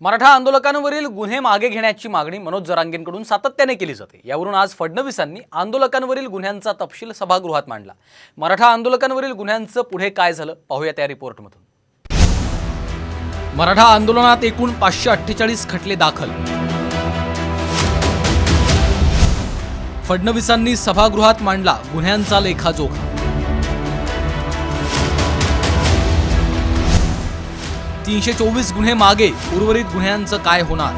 मराठा आंदोलकांवरील गुन्हे मागे घेण्याची मागणी मनोज जरांगेंकडून सातत्याने केली जाते. यावरून आज फडणवीसांनी आंदोलकांवरील गुन्ह्यांचा तपशील सभागृहात मांडला. मराठा आंदोलकांवरील गुन्ह्यांचं पुढे काय झालं पाहूया त्या रिपोर्टमधून. मराठा आंदोलनात एकूण पाचशे अठ्ठेचाळीस खटले दाखल. फडणवीसांनी सभागृहात मांडला गुन्ह्यांचा लेखाजोखा. तीनशे चोवीस गुन्हे मागे उर्वरित गुन्ह्यांचं काय होणार?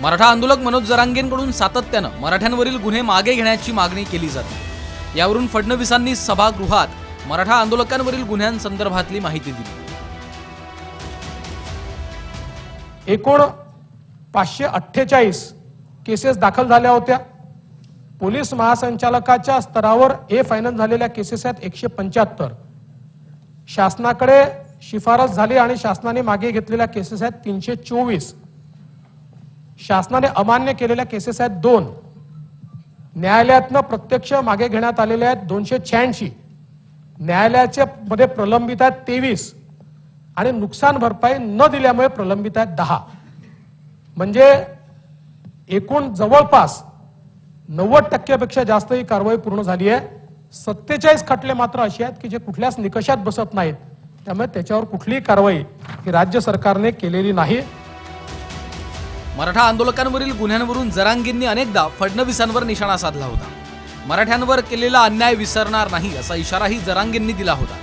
मराठा आंदोलक मनोज जरांगेंकडून सातत्यानं मराठ्यांवरील गुन्हे मागे घेण्याची मागणी केली जाते. यावरून फडणवीसांनी सभागृहात मराठा आंदोलकांवरील गुन्ह्यांसंदर्भातली माहिती दिली. एकूण पाचशे अठ्ठेचाळीस केसेस दाखल झाल्या होत्या. पोलीस महासंचालकाच्या स्तरावर ए फायनल झालेल्या केसेस आहेत एकशे पंच्याहत्तर. शासनाकडे शिफारस झाली आणि शासनाने मागे घेतलेल्या केसेस आहेत तीनशे चोवीस. शासनाने अमान्य केलेल्या केसेस आहेत दोन. न्यायालयातनं प्रत्यक्ष मागे घेण्यात आलेले आहेत दोनशे शहाऐंशी. न्यायालयाच्या मध्ये प्रलंबित आहेत तेवीस. आणि नुकसान भरपाई न दिल्यामुळे प्रलंबित आहेत दहा. म्हणजे एकूण जवळपास नव्वद टक्क्यापेक्षा जास्त ही कारवाई पूर्ण झाली आहे. सत्तेचाळीस खटले मात्र असे आहेत की जे कुठल्याच निकषात बसत नाहीत. त्यामुळे त्याच्यावर कुठलीही कारवाई ही राज्य सरकारने केलेली नाही. मराठा आंदोलकांवरील गुन्ह्यांवरून जरांगींनी अनेकदा फडणवीसांवर निशाणा साधला होता. मराठ्यांवर केलेला अन्याय विसरणार नाही असा इशाराही जरांगींनी दिला होता.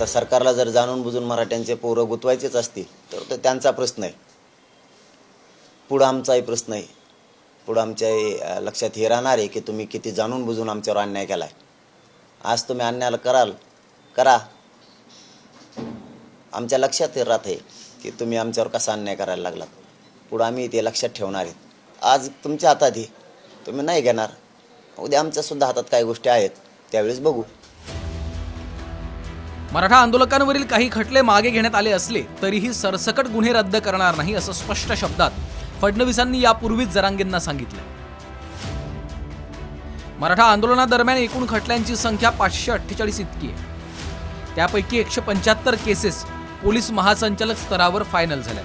तर सरकारला जर जाणून बुजून मराठ्यांचे पोरं गुतवायचेच असतील तर तो त्यांचा प्रश्न आहे. पुढं आमचाही प्रश्न आहे. पुढं आमच्या लक्षात हे राहणार आहे की तुम्ही किती जाणून बुजून आमच्यावर अन्याय केला आहे आज तुम्ही अन्यायाला कराल करा. आमच्या लक्षात हे राहत आहे की तुम्ही आमच्यावर कसा अन्याय करायला लागलात. पुढं आम्ही ते लक्षात ठेवणार आहेत. आज तुमच्या हातात आहे तुम्ही नाही घेणार. उद्या आमच्यासुद्धा हातात काही गोष्टी आहेत त्यावेळेस बघू. मराठा आंदोलकांवरील काही खटले मागे घेण्यात आले असले तरीही सरसकट गुन्हे रद्द करणार नाही असं स्पष्ट शब्दात फडणवीसांनी यापूर्वीच जरांगेंना सांगितलं. मराठा आंदोलनादरम्यान एकूण खटल्यांची संख्या पाचशे अठ्ठेचाळीस इतकी आहे. त्यापैकी एकशे पंच्याहत्तर केसेस पोलीस महासंचालक स्तरावर फायनल झाल्या.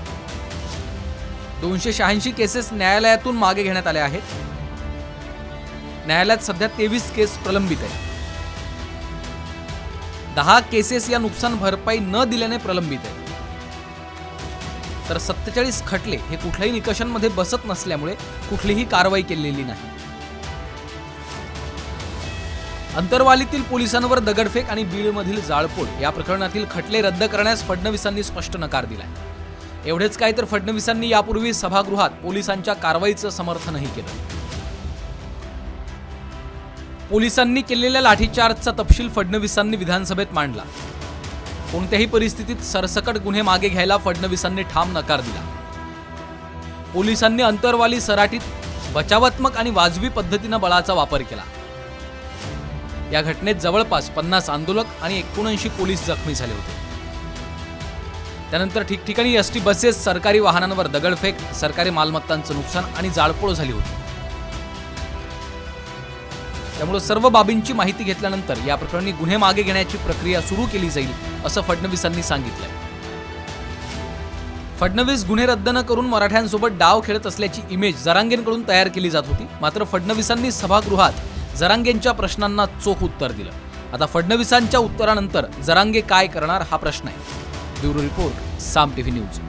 दोनशे शहाऐंशी केसेस न्यायालयातून मागे घेण्यात आल्या आहेत. न्यायालयात सध्या तेवीस केस प्रलंबित आहेत. दहा केसेस या नुकसान भरपाई न दिल्याने प्रलंबित आहे तर सत्तेचाळीस खटले हे कुठल्याही निकषांमध्ये बसत नसल्यामुळे कुठलीही कारवाई केलेली नाही. अंतरवालीतील पोलिसांवर दगडफेक आणि बीडमधील जाळपोळ या प्रकरणातील खटले रद्द करण्यास फडणवीसांनी स्पष्ट नकार दिलाय. एवढेच काय तर फडणवीसांनी यापूर्वी सभागृहात पोलिसांच्या कारवाईचं समर्थनही केलं. पोलिसांनी केलेल्या लाठीचार्जचा तपशील फडणवीसांनी विधानसभेत मांडला. कोणत्याही परिस्थितीत सरसकट गुन्हे मागे घ्यायला फडणवीसांनी ठाम नकार दिला. पोलिसांनी अंतरवाली सराटीत बचावात्मक आणि वाजवी पद्धतीनं बळाचा वापर केला. या घटनेत जवळपास पन्नास आंदोलक आणि एकोणऐंशी पोलीस जखमी झाले होते. त्यानंतर ठिकठिकाणी एस टी बसेस सरकारी वाहनांवर दगडफेक सरकारी मालमत्तांचं नुकसान आणि जाळपोळ झाली होती. त्यामुळे सर्व बाबींची माहिती घेतल्यानंतर या प्रकरणी गुन्हे मागे घेण्याची प्रक्रिया सुरू केली जाईल असं फडणवीसांनी सांगितलं फडणवीस गुन्हे रद्द न करून मराठ्यांसोबत डाव खेळत असल्याची इमेज जरांगेंकडून तयार केली जात होती. मात्र फडणवीसांनी सभागृहात जरांगेंच्या प्रश्नांना चोख उत्तर दिलं. आता फडणवीसांच्या उत्तरानंतर जरांगे काय करणार हा प्रश्न आहे. Bureau report Saam TV news.